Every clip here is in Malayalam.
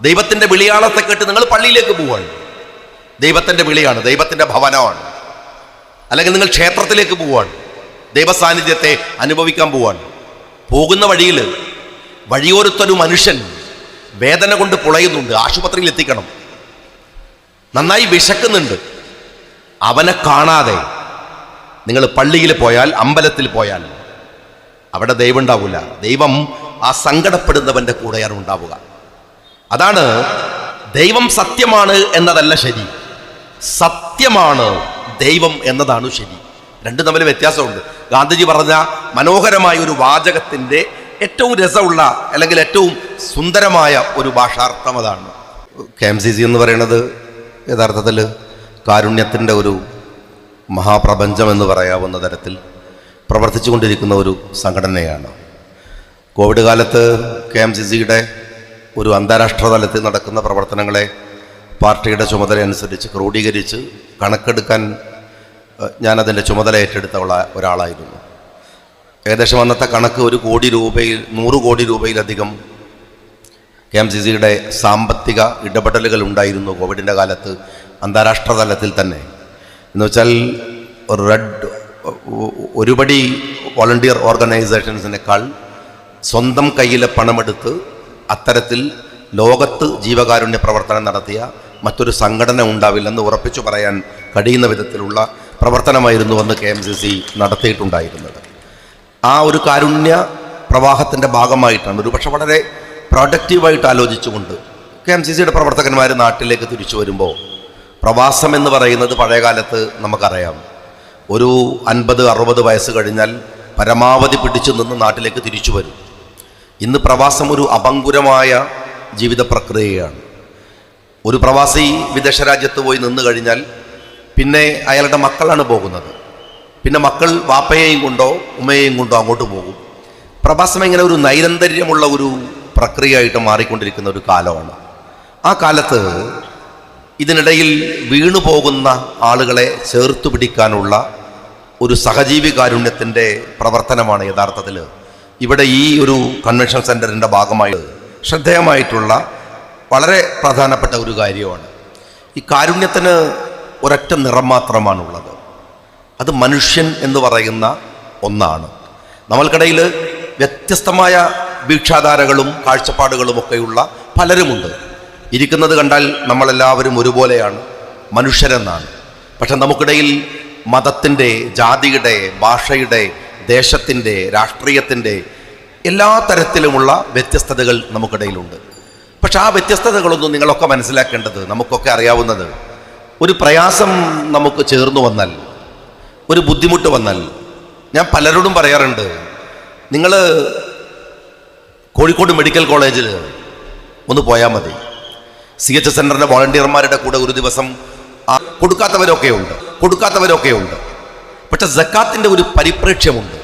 ദൈവത്തിന്റെ വിളിയാളത്തെ കേട്ട് നിങ്ങൾ പള്ളിയിലേക്ക് പോവുകയാണ് ദൈവത്തിന്റെ വിളിയാണ് ദൈവത്തിന്റെ ഭവനമാണ്. അല്ലെങ്കിൽ നിങ്ങൾ ക്ഷേത്രത്തിലേക്ക് പോവുകയാണ് ദൈവസാന്നിധ്യത്തെ അനുഭവിക്കാൻ പോവാണ്. പോകുന്ന വഴിയിൽ വഴിയോരത്തൊരു മനുഷ്യൻ വേദന കൊണ്ട് പുളയുന്നുണ്ട് ആശുപത്രിയിൽ എത്തിക്കണം. നന്നായി വിശക്കുന്നുണ്ട്. അവനെ കാണാതെ നിങ്ങൾ പള്ളിയിൽ പോയാൽ അമ്പലത്തിൽ പോയാൽ അവിടെ ദൈവം ഉണ്ടാവില്ല. ദൈവം ആ സങ്കടപ്പെടുന്നവന്റെ കൂടെയാണ് ഉണ്ടാവുക. അതാണ് ദൈവം സത്യമാണ് എന്നതല്ല ശരി. സത്യമാണ് ദൈവം എന്നതാണ് ശരി. രണ്ടും തമ്മിൽ വ്യത്യാസമുണ്ട്. ഗാന്ധിജി പറഞ്ഞ മനോഹരമായ ഒരു വാചകത്തിന്റെ ഏറ്റവും രസമുള്ള അല്ലെങ്കിൽ ഏറ്റവും സുന്ദരമായ ഒരു ഭാഷാർത്ഥം അതാണ്. കെ എം സി സി എന്ന് പറയുന്നത് യഥാർത്ഥത്തിൽ കാരുണ്യത്തിന്റെ ഒരു മഹാപ്രപഞ്ചം എന്ന് പറയാവുന്ന തരത്തിൽ പ്രവർത്തിച്ചുകൊണ്ടിരിക്കുന്ന ഒരു സംഘടനയാണ്. കോവിഡ് കാലത്ത് കെ എം സി സിയുടെ ഒരു അന്താരാഷ്ട്ര തലത്തിൽ നടക്കുന്ന പ്രവർത്തനങ്ങളെ പാർട്ടിയുടെ ചുമതല അനുസരിച്ച് ക്രോഡീകരിച്ച് കണക്കെടുക്കാൻ ഞാനതിന്റെ ചുമതല ഏറ്റെടുത്ത ഒരാളായിരുന്നു. ഏകദേശം അന്നത്തെ കണക്ക് ഒരു കോടി രൂപയിൽ നൂറ് കോടി രൂപയിലധികം കെ എം സി സിയുടെ സാമ്പത്തിക ഇടപെടലുകൾ ഉണ്ടായിരുന്നു കോവിഡിന്റെ കാലത്ത് അന്താരാഷ്ട്ര തലത്തിൽ തന്നെ. എന്ന് വെച്ചാൽ റെഡ് ഒരുപടി വോളണ്ടിയർ ഓർഗനൈസേഷൻസിനേക്കാൾ സ്വന്തം കയ്യിലെ പണമെടുത്ത് അത്തരത്തിൽ ലോകത്ത് ജീവകാരുണ്യ പ്രവർത്തനം നടത്തിയ മറ്റൊരു സംഘടന ഉണ്ടാവില്ലെന്ന് ഉറപ്പിച്ചു പറയാൻ കഴിയുന്ന വിധത്തിലുള്ള പ്രവർത്തനമായിരുന്നുവെന്ന് കെ എം സി സി നടത്തിയിട്ടുണ്ടായിരുന്നത്. ആ ഒരു കാരുണ്യ പ്രവാഹത്തിന്റെ ഭാഗമായിട്ടാണ്. ഒരു പക്ഷെ വളരെ പ്രൊഡക്റ്റീവായിട്ട് ആലോചിച്ചുകൊണ്ട് കെ എം സി സിയുടെ പ്രവർത്തകന്മാർ നാട്ടിലേക്ക് തിരിച്ചു വരുമ്പോൾ പ്രവാസം എന്ന് പറയുന്നത് പഴയകാലത്ത് നമുക്കറിയാം. ഒരു അൻപത് അറുപത് വയസ്സ് കഴിഞ്ഞാൽ പരമാവധി പിടിച്ചു നിന്ന് നാട്ടിലേക്ക് തിരിച്ചു വരും. ഇന്ന് പ്രവാസം ഒരു അപങ്കുരമായ ജീവിത പ്രക്രിയയാണ്. ഒരു പ്രവാസി വിദേശ രാജ്യത്ത് പോയി നിന്ന് കഴിഞ്ഞാൽ പിന്നെ അയാളുടെ മക്കളാണ് പോകുന്നത്. പിന്നെ മക്കൾ വാപ്പയെയും കൊണ്ടോ ഉമ്മയെയും കൊണ്ടോ അങ്ങോട്ട് പോകും. പ്രവാസം ഇങ്ങനെ ഒരു നൈരന്തര്യമുള്ള ഒരു പ്രക്രിയയായിട്ട് മാറിക്കൊണ്ടിരിക്കുന്ന ഒരു കാലമാണ്. ആ കാലത്ത് ഇതിനിടയിൽ വീണു പോകുന്ന ആളുകളെ ചേർത്തു പിടിക്കാനുള്ള ഒരു സഹജീവി കാരുണ്യത്തിന്റെ പ്രവർത്തനമാണ് യഥാർത്ഥത്തിൽ ഇവിടെ ഈ ഒരു കൺവെൻഷൻ സെന്ററിന്റെ ഭാഗമായി ശ്രദ്ധേയമായിട്ടുള്ള വളരെ പ്രധാനപ്പെട്ട ഒരു കാര്യമാണ്. ഈ കാരുണ്യത്തിന് ഒരൊറ്റ നിറം മാത്രമാണുള്ളത്. അത് മനുഷ്യൻ എന്ന് പറയുന്ന ഒന്നാണ്. നമ്മൾക്കിടയിൽ വ്യത്യസ്തമായ വീക്ഷാധാരകളും കാഴ്ചപ്പാടുകളും ഒക്കെയുള്ള പലരുമുണ്ട്. ഇരിക്കുന്നത് കണ്ടാൽ നമ്മളെല്ലാവരും ഒരുപോലെയാണ് മനുഷ്യരെന്നാണ്. പക്ഷെ നമുക്കിടയിൽ മതത്തിന്റെ ജാതിയുടെ ഭാഷയുടെ ദേശത്തിന്റെ രാഷ്ട്രീയത്തിന്റെ എല്ലാ തരത്തിലുമുള്ള വ്യത്യസ്തതകൾ നമുക്കിടയിലുണ്ട്. പക്ഷെ ആ വ്യത്യസ്തതകളൊന്നും നിങ്ങളൊക്കെ മനസ്സിലാക്കേണ്ടത് നമുക്കൊക്കെ അറിയാവുന്നത് ഒരു പ്രയാസം നമുക്ക് ചേർന്നു വന്നാൽ ഒരു ബുദ്ധിമുട്ട് വന്നാൽ ഞാൻ പലരോടും പറയാറുണ്ട് നിങ്ങൾ കോഴിക്കോട് മെഡിക്കൽ കോളേജിൽ ഒന്ന് പോയാൽ മതി. സി എച്ച് സെന്ററിന്റെ വോളണ്ടിയർമാരുടെ കൂടെ ഒരു ദിവസം കൊടുക്കാത്തവരൊക്കെ ഉണ്ട് കൊടുക്കാത്തവരൊക്കെ ഉണ്ട് പക്ഷെ ജക്കാത്തിന്റെ ഒരു പരിപ്രേക്ഷ്യമുണ്ട്.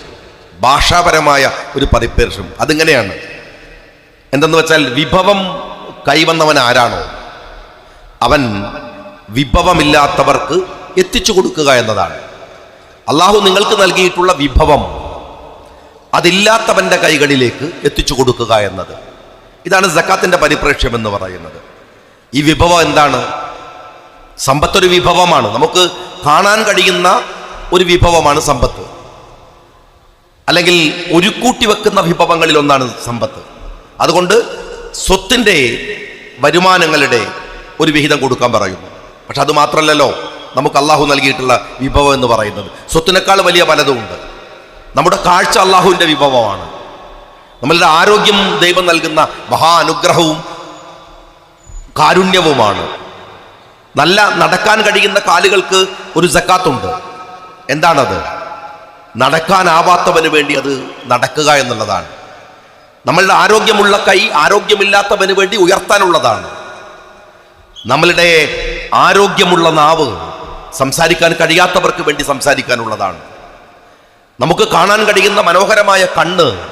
ഭാഷാപരമായ ഒരു പതിപ്പേർഷം അതിങ്ങനെയാണ്. എന്തെന്ന് വെച്ചാൽ വിഭവം കൈവന്നവൻ ആരാണോ അവൻ വിഭവമില്ലാത്തവർക്ക് എത്തിച്ചു കൊടുക്കുക എന്നതാണ്. അള്ളാഹു നിങ്ങൾക്ക് നൽകിയിട്ടുള്ള വിഭവം അതില്ലാത്തവന്റെ കൈകളിലേക്ക് എത്തിച്ചു കൊടുക്കുക എന്നത്. ഇതാണ് ജക്കാത്തിന്റെ പരിപ്രേക്ഷ്യം എന്ന് പറയുന്നത്. ഈ വിഭവം എന്താണ്? സമ്പത്തൊരു വിഭവമാണ്. നമുക്ക് കാണാൻ കഴിയുന്ന ഒരു വിഭവമാണ് സമ്പത്ത്. അല്ലെങ്കിൽ ഒരുക്കൂട്ടി വെക്കുന്ന വിഭവങ്ങളിൽ ഒന്നാണ് സമ്പത്ത്. അതുകൊണ്ട് സ്വത്തിന്റെ വരുമാനങ്ങളുടെ ഒരു വിഹിതം കൊടുക്കാൻ പറയുന്നു. പക്ഷെ അത് മാത്രമല്ലല്ലോ നമുക്ക് അള്ളാഹു നൽകിയിട്ടുള്ള വിഭവം എന്ന് പറയുന്നത്. സ്വത്തിനേക്കാൾ വലിയ പലതുമുണ്ട് നമ്മുടെ കാഴ്ച അള്ളാഹുവിന്റെ വിഭവമാണ്. നമ്മളുടെ ആരോഗ്യം ദൈവം നൽകുന്ന മഹാ അനുഗ്രഹവും കാരുണ്യവുമാണ്. നല്ല നടക്കാൻ കഴിയുന്ന കാലുകൾക്ക് ഒരു ജക്കാത്തുണ്ട് എന്താണത്? നടക്കാനാവാത്തവന് വേണ്ടി അത് നടക്കുക എന്നുള്ളതാണ്. നമ്മളുടെ ആരോഗ്യമുള്ള കൈ ആരോഗ്യമില്ലാത്തവന് വേണ്ടി ഉയർത്താനുള്ളതാണ്. നമ്മളുടെ ആരോഗ്യമുള്ള നാവ് സംസാരിക്കാൻ കഴിയാത്തവർക്ക് വേണ്ടി സംസാരിക്കാനുള്ളതാണ്. നമുക്ക് കാണാൻ കഴിയുന്ന മനോഹരമായ കണ്ണ്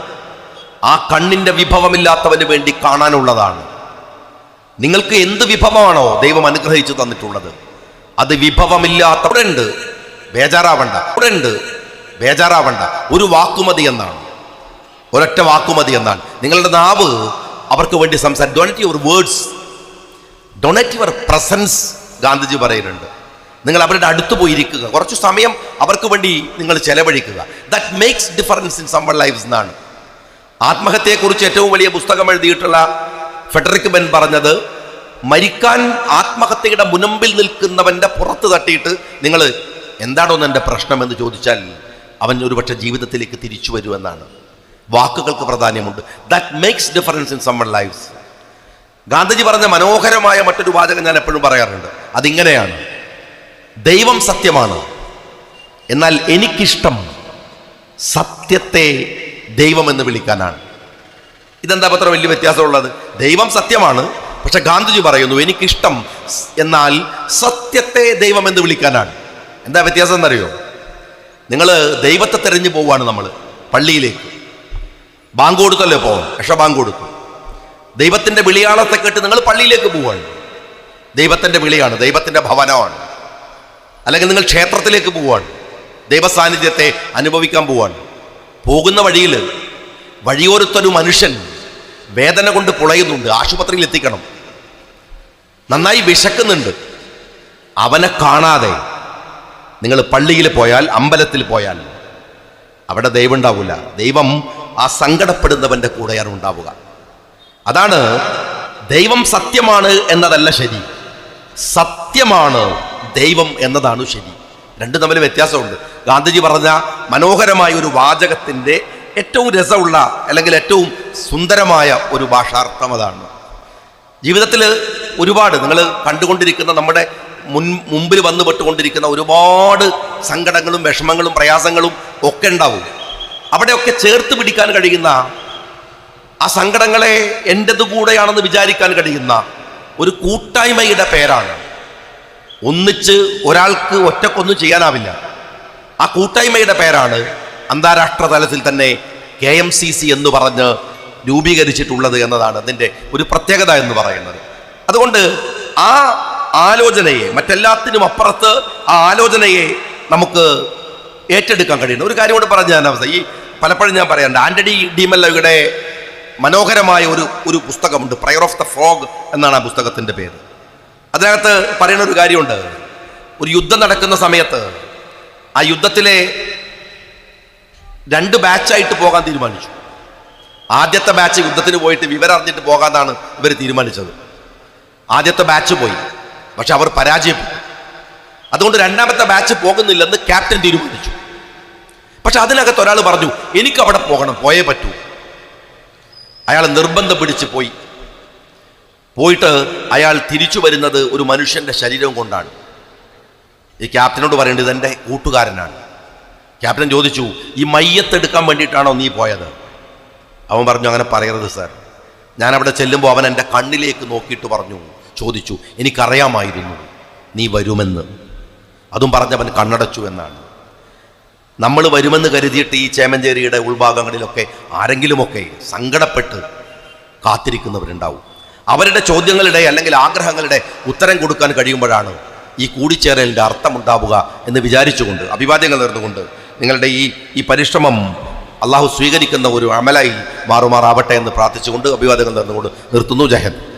ആ കണ്ണിന്റെ വിഭവമില്ലാത്തവന് വേണ്ടി കാണാനുള്ളതാണ്. നിങ്ങൾക്ക് എന്ത് വിഭവമാണോ ദൈവം അനുഗ്രഹിച്ചു തന്നിട്ടുള്ളത്. അത് വിഭവമില്ലാത്തവരുണ്ട്. ബേജാറാവണ്ട. ഉണ്ട് ബേജാറാവണ്ട. ഒരു വാക്കുമതി എന്നാണ്. ഒരൊറ്റ വാക്കുമതി എന്നാണ്. നിങ്ങളുടെ നാവ് അവർക്ക് വേണ്ടി സംസാരിക്കും. Donate your words donate your presence Gandhiji പറയുന്നുണ്ട്. നിങ്ങൾ അവരുടെ അടുത്ത് പോയിരിക്കുക. കുറച്ച് സമയം അവർക്ക് വേണ്ടി നിങ്ങൾ ചെലവഴിക്കുക. That makes difference in summer lives എന്നാണ്. ആത്മഹത്യയെക്കുറിച്ച് ഏറ്റവും വലിയ പുസ്തകം എഴുതിയിട്ടുള്ള ഫെഡറിക് ബെൻ പറഞ്ഞത് മരിക്കാൻ ആത്മഹത്യയുടെ മുനമ്പിൽ നിൽക്കുന്നവന്റെ പുറത്ത് തട്ടിയിട്ട് നിങ്ങൾ എന്താണോന്ന് എന്റെ പ്രശ്നമെന്ന് ചോദിച്ചാൽ അവൻ ഒരുപക്ഷെ ജീവിതത്തിലേക്ക് തിരിച്ചു വരുമെന്നാണ്. വാക്കുകൾക്ക് പ്രാധാന്യമുണ്ട്. That makes difference in summer lives Gandhiji പറഞ്ഞ മനോഹരമായ മറ്റൊരു വാചകം ഞാൻ എപ്പോഴും പറയാറുണ്ട്. അതിങ്ങനെയാണ്. ദൈവം സത്യമാണ്. എന്നാൽ എനിക്കിഷ്ടം സത്യത്തെ ദൈവം എന്ന് വിളിക്കാനാണ്. ഇതെന്താ പത്ര വലിയ വ്യത്യാസമുള്ളത്? ദൈവം സത്യമാണ്. പക്ഷെ ഗാന്ധിജി പറയുന്നു എനിക്കിഷ്ടം എന്നാൽ സത്യത്തെ ദൈവം എന്ന് വിളിക്കാനാണ്. എന്താ വ്യത്യാസം എന്നറിയോ? നിങ്ങൾ ദൈവത്തെ തെരഞ്ഞു പോവുകയാണ് നമ്മൾ പള്ളിയിലേക്ക്. ബാങ്ക് കൊടുത്തല്ലേ പോവാം രക്ഷ ബാങ്ക് കൊടുക്കും ദൈവത്തിന്റെ വിളിയാളത്തെ കേട്ട് നിങ്ങൾ പള്ളിയിലേക്ക് പോവുകയാണ്. ദൈവത്തിന്റെ വിളിയാണ് ദൈവത്തിന്റെ ഭവനമാണ്. അല്ലെങ്കിൽ നിങ്ങൾ ക്ഷേത്രത്തിലേക്ക് പോവുകയാണ്. ദൈവസാന്നിധ്യത്തെ അനുഭവിക്കാൻ പോവാണ് പോകുന്ന വഴിയിൽ വഴിയോരത്തൊരു മനുഷ്യൻ വേദന കൊണ്ട് പുളയുന്നുണ്ട് ആശുപത്രിയിൽ എത്തിക്കണം നന്നായി വിശക്കുന്നുണ്ട്. അവനെ കാണാതെ നിങ്ങൾ പള്ളിയിൽ പോയാൽ അമ്പലത്തിൽ പോയാൽ അവിടെ ദൈവം ഉണ്ടാവില്ല ദൈവം ആ സങ്കടപ്പെടുന്നവന്റെ കൂടെയാണ് ഉണ്ടാവുക. അതാണ് ദൈവം സത്യമാണ് എന്നതല്ല ശരി. സത്യമാണ് ദൈവം എന്നതാണ് ശരി. രണ്ടും തമ്മിൽ വ്യത്യാസമുണ്ട്. ഗാന്ധിജി പറഞ്ഞ മനോഹരമായ ഒരു വാചകത്തിന്റെ ഏറ്റവും രസമുള്ള അല്ലെങ്കിൽ ഏറ്റവും സുന്ദരമായ ഒരു ഭാഷാർത്ഥം അതാണ്. ജീവിതത്തിൽ ഒരുപാട് നിങ്ങൾ കണ്ടുകൊണ്ടിരിക്കുന്ന നമ്മുടെ മുൻ മുമ്പിൽ വന്നു പെട്ടുകൊണ്ടിരിക്കുന്ന ഒരുപാട് സങ്കടങ്ങളും വിഷമങ്ങളും പ്രയാസങ്ങളും ഒക്കെ ഉണ്ടാവും. അവിടെയൊക്കെ ചേർത്ത് പിടിക്കാൻ കഴിയുന്ന ആ സങ്കടങ്ങളെ എന്റെത് കൂടെയാണെന്ന് വിചാരിക്കാൻ കഴിയുന്ന ഒരു കൂട്ടായ്മയുടെ പേരാണ്. ഒന്നിച്ച് ഒരാൾക്ക് ഒറ്റക്കൊന്നും ചെയ്യാനാവില്ല. ആ കൂട്ടായ്മയുടെ പേരാണ് അന്താരാഷ്ട്ര തലത്തിൽ തന്നെ കെ എം സി സി എന്ന് പറഞ്ഞ് രൂപീകരിച്ചിട്ടുള്ളത് എന്നതാണ് അതിന്റെ ഒരു പ്രത്യേകത എന്ന് പറയുന്നത്. അതുകൊണ്ട് ആ ആലോചനയെ മറ്റെല്ലാത്തിനും അപ്പുറത്ത് ആ ആലോചനയെ നമുക്ക് ഏറ്റെടുക്കാൻ കഴിയുന്നു. ഒരു കാര്യം കൂടെ പറഞ്ഞു ഞാൻ അവസ്ഥ ഈ പലപ്പോഴും ഞാൻ പറയാറുണ്ട് ആന്റണി ഡിമല്ലയുടെ മനോഹരമായ ഒരു ഒരു പുസ്തകമുണ്ട് പ്രയർ ഓഫ് ദ ഫ്രോഗ് എന്നാണ് ആ പുസ്തകത്തിന്റെ പേര്. അതിനകത്ത് പറയുന്ന ഒരു കാര്യമുണ്ട്. ഒരു യുദ്ധം നടക്കുന്ന സമയത്ത് ആ യുദ്ധത്തിലെ രണ്ട് ബാച്ചായിട്ട് പോകാൻ തീരുമാനിച്ചു. ആദ്യത്തെ ബാച്ച് യുദ്ധത്തിന് പോയിട്ട് വിവരം അറിഞ്ഞിട്ട് പോകാന്നാണ് ഇവർ തീരുമാനിച്ചത്. ആദ്യത്തെ ബാച്ച് പോയി. പക്ഷെ അവർ പരാജയപ്പെട്ടു. അതുകൊണ്ട് രണ്ടാമത്തെ ബാച്ച് പോകുന്നില്ലെന്ന് ക്യാപ്റ്റൻ തീരുമാനിച്ചു. പക്ഷെ അതിനകത്ത് ഒരാൾ പറഞ്ഞു എനിക്ക് അവിടെ പോകണം പോയേ പറ്റൂ. അയാൾ നിർബന്ധം പിടിച്ച് പോയി. പോയിട്ട് അയാൾ തിരിച്ചു വരുന്നത് ഒരു മനുഷ്യന്റെ ശരീരം കൊണ്ടാണ്. ഈ ക്യാപ്റ്റനോട് പറയേണ്ടത് എന്റെ കൂട്ടുകാരനാണ്. ക്യാപ്റ്റൻ ചോദിച്ചു ഈ മയ്യത്തെടുക്കാൻ വേണ്ടിയിട്ടാണോ നീ പോയത്? അവൻ പറഞ്ഞു അങ്ങനെ പറയരുത് സാർ. ഞാൻ അവിടെ ചെല്ലുമ്പോൾ അവൻ എന്റെ കണ്ണിലേക്ക് നോക്കിയിട്ട് പറഞ്ഞു. ചോദിച്ചു എനിക്കറിയാമായിരുന്നു നീ വരുമെന്ന്. അതും പറഞ്ഞവൻ കണ്ണടച്ചു എന്നാണ്. നമ്മൾ വരുമെന്ന് കരുതിയിട്ട് ഈ ചേമഞ്ചേരിയുടെ ഉൾഭാഗങ്ങളിലൊക്കെ ആരെങ്കിലുമൊക്കെ സങ്കടപ്പെട്ട് കാത്തിരിക്കുന്നവരുണ്ടാവും. അവരുടെ ചോദ്യങ്ങളുടെ അല്ലെങ്കിൽ ആഗ്രഹങ്ങളുടെ ഉത്തരം കൊടുക്കാൻ കഴിയുമ്പോഴാണ് ഈ കൂടിച്ചേരലിന്റെ അർത്ഥമുണ്ടാവുക എന്ന് വിചാരിച്ചുകൊണ്ട് അഭിവാദ്യങ്ങൾ നേർന്നുകൊണ്ട് നിങ്ങളുടെ ഈ ഈ പരിശ്രമം അള്ളാഹു സ്വീകരിക്കുന്ന ഒരു അമലായി മാറുമാറാവട്ടെ എന്ന് പ്രാർത്ഥിച്ചുകൊണ്ട് അഭിവാദ്യങ്ങൾ നേർന്നുകൊണ്ട് നിർത്തുന്നു. ജഹൻ